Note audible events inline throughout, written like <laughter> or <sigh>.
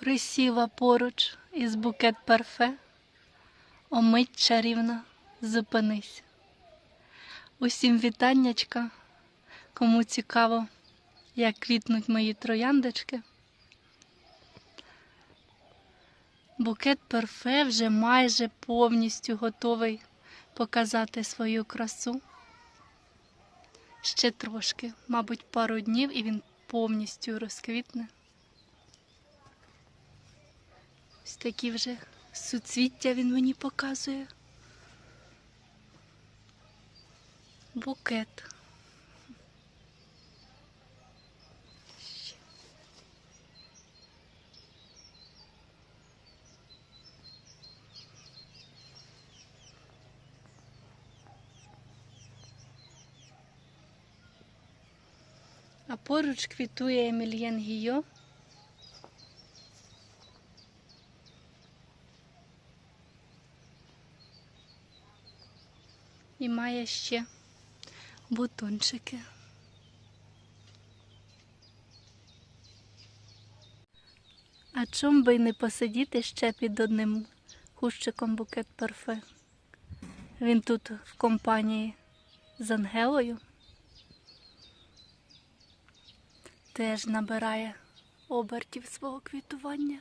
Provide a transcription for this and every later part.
Присіла поруч із букет парфе, омить чарівна, зупинись. Усім вітаннячка, кому цікаво, як квітнуть мої трояндочки. Букет парфе вже майже повністю готовий показати свою красу. Ще трошки, мабуть, пару днів і він повністю розквітне. Ось такі вже суцвіття він мені показує. Букет. А поруч квітує Емільєн Гійо. І має ще бутончики. А чом би не посидіти ще під одним кущиком букет парфе? Він тут в компанії з Ангелою. Теж набирає обертів свого квітування.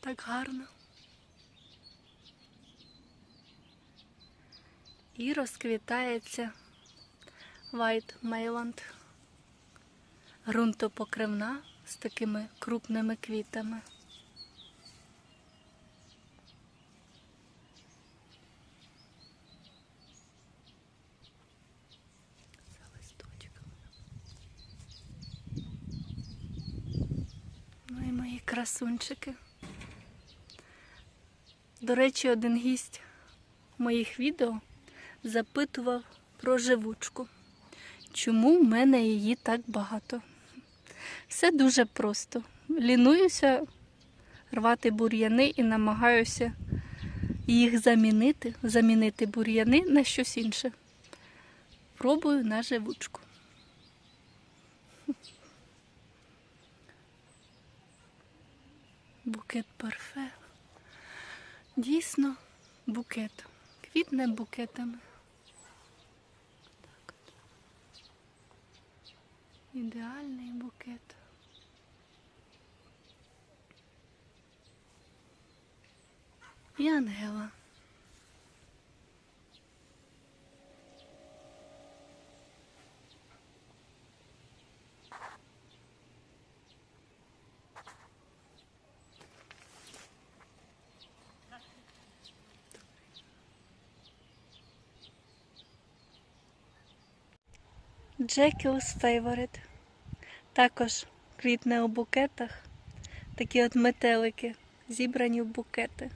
Так гарно. І розквітається White Mailand. Грунтопокривна з такими крупними квітами. Ну і мої красунчики. До речі, один гість моїх відео запитував про живучку. Чому в мене її так багато? Все дуже просто. Лінуюся рвати бур'яни і намагаюся їх замінити, замінити бур'яни на щось інше. Пробую на живучку. Букет парфе. Дійсно, букет. Квітне букетами. Так от. Ідеальний букет. І Ангела. Jekyll's Favorite. Також квітне у букетах. Такі от метелики, зібрані в букети.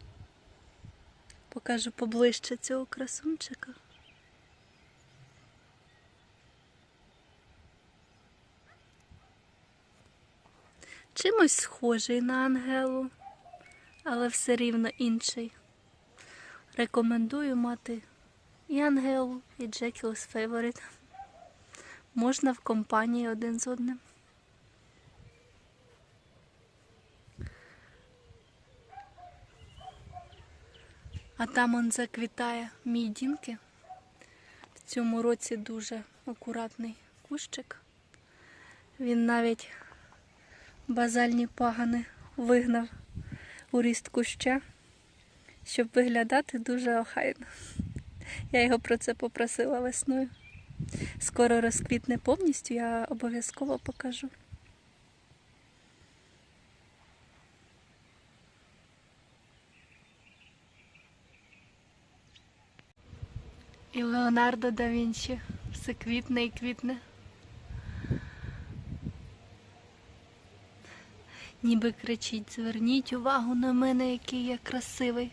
Покажу поближче цього красунчика. Чимось схожий на Ангелу, але все рівно інший. Рекомендую мати і Ангелу, і Jekyll's Favorite. Можна в компанії один з одним. А там он заквітає мій дінки. В цьому році дуже акуратний кущик. Він навіть базальні пагани вигнав у ріст куща, щоб виглядати дуже охайно. Я його про це попросила весною. Скоро розквітне повністю, я обов'язково покажу. І Леонардо да Вінчі все квітне і квітне. Ніби кричить, зверніть увагу на мене, який я красивий.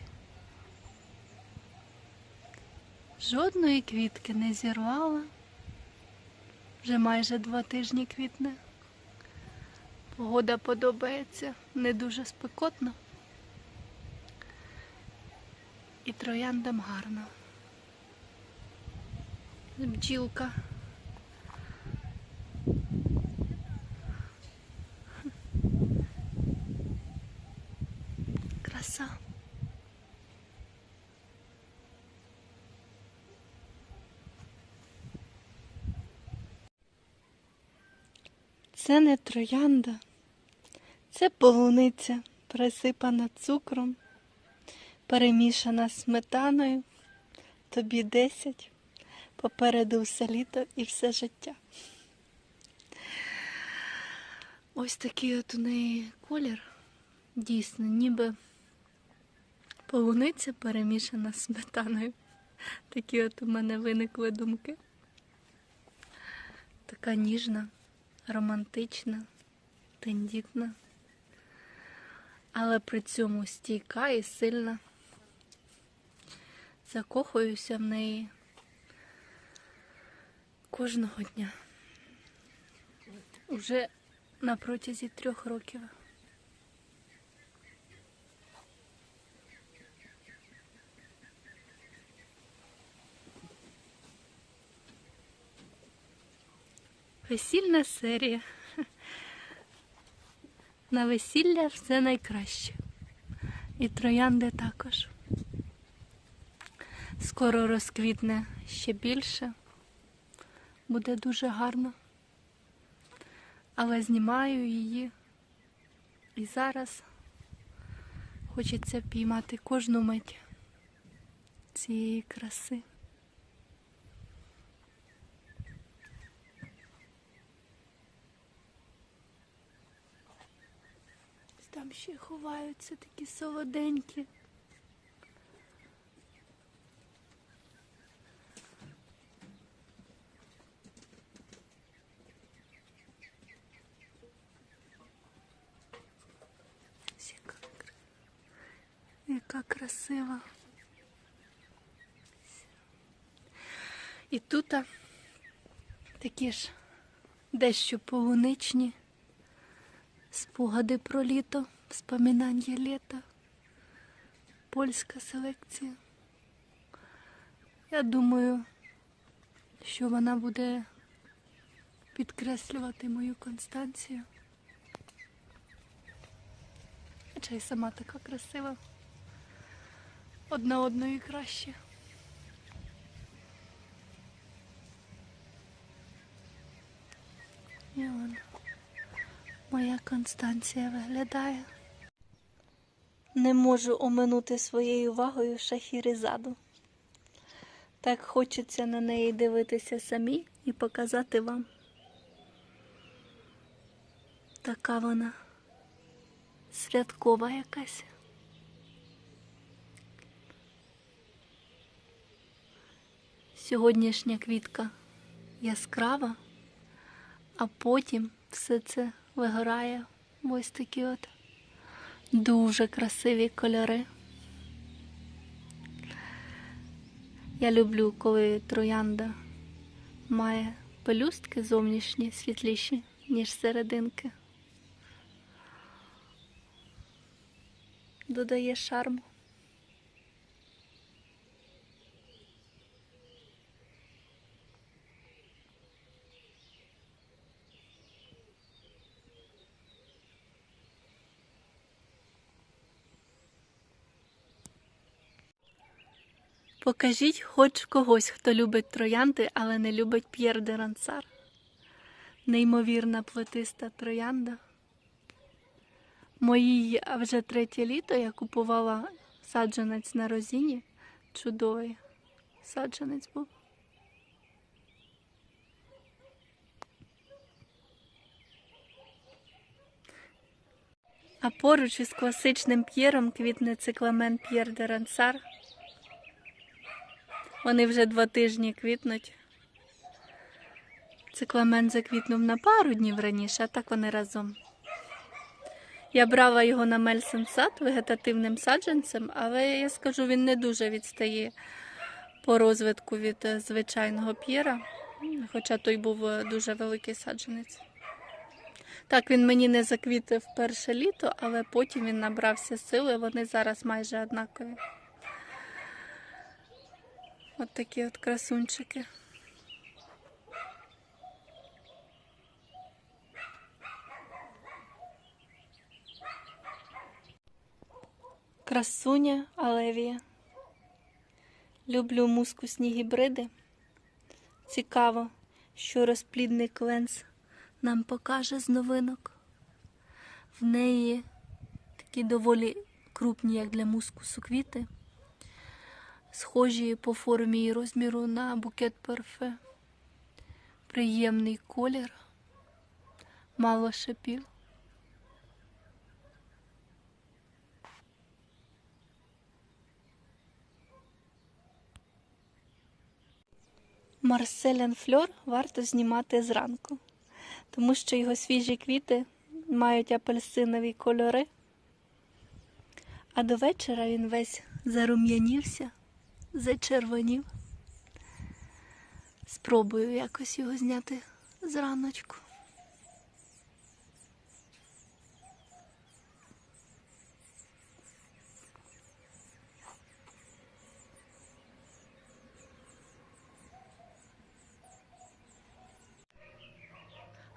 Жодної квітки не зірвала. Вже майже два тижні квітне. Погода подобається, не дуже спекотно. І трояндам гарно. Бджілка Це не троянда, це полуниця, присипана цукром, перемішана сметаною. Тобі 10, попереду все літо і все життя. Ось такий от у неї колір. Дійсно, ніби полуниця перемішана сметаною. Такі от у мене виникли думки. Така ніжна, романтична, тендітна, але при цьому стійка і сильна. Закохуюся в неї кожного дня. Уже на протязі трьох років. Весільна серія. <laughs> На весілля все найкраще. І троянди також. Скоро розквітне ще більше. Буде дуже гарно. Але знімаю її. І зараз хочеться піймати кожну мить цієї краси. Там ще ховаються такі солоденькі. Яка красива. І тут такі ж дещо полуничні спогади про літо, споминання літа, польська селекція. Я думаю, що вона буде підкреслювати мою Констанцію. Хоча й сама така красива. Одна одної краще. І он моя Констанція виглядає. Не можу оминути своєю увагою шахіризаду. Так хочеться на неї дивитися самі і показати вам. Така вона святкова якась. Сьогоднішня квітка яскрава, а потім все це вигорає ось такі от дуже красиві кольори. Я люблю, коли троянда має пелюстки зовнішні світліші, ніж серединки. Додає шарму. Покажіть хоч когось, хто любить троянди, але не любить П'єр де Рансар. Неймовірна плетиста троянда. Моїй вже третє літо я купувала саджанець на розіні. Чудовий саджанець був. А поруч із класичним п'єром квітне цикламен П'єр де Рансар. Вони вже два тижні квітнуть. Цикламен заквітнув на пару днів раніше, а так вони разом. Я брала його на Мельсен сад вегетативним саджанцем, але я скажу, він не дуже відстає по розвитку від е, звичайного п'єра, хоча той був е, дуже великий саджанець. Так, він мені не заквітив перше літо, але потім він набрався сили, вони зараз майже однакові. От такі от красунчики. Красуня Алевія. Люблю мускусні гібриди. Цікаво, що розплідник ленс нам покаже з новинок. В неї такі доволі крупні, як для мускусу, квіти, схожі по формі і розміру на букет парфе. Приємний колір, мало шипів. Марселян Фльор варто знімати зранку, тому що його свіжі квіти мають апельсинові кольори, а до вечора він весь зарум'янівся, зачервонів. Спробую якось його зняти зраночку.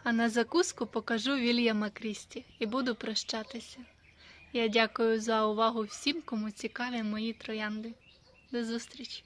А на закуску покажу Вільяма Крісті і буду прощатися. Я дякую за увагу всім, кому цікаві мої троянди. До зустрічі!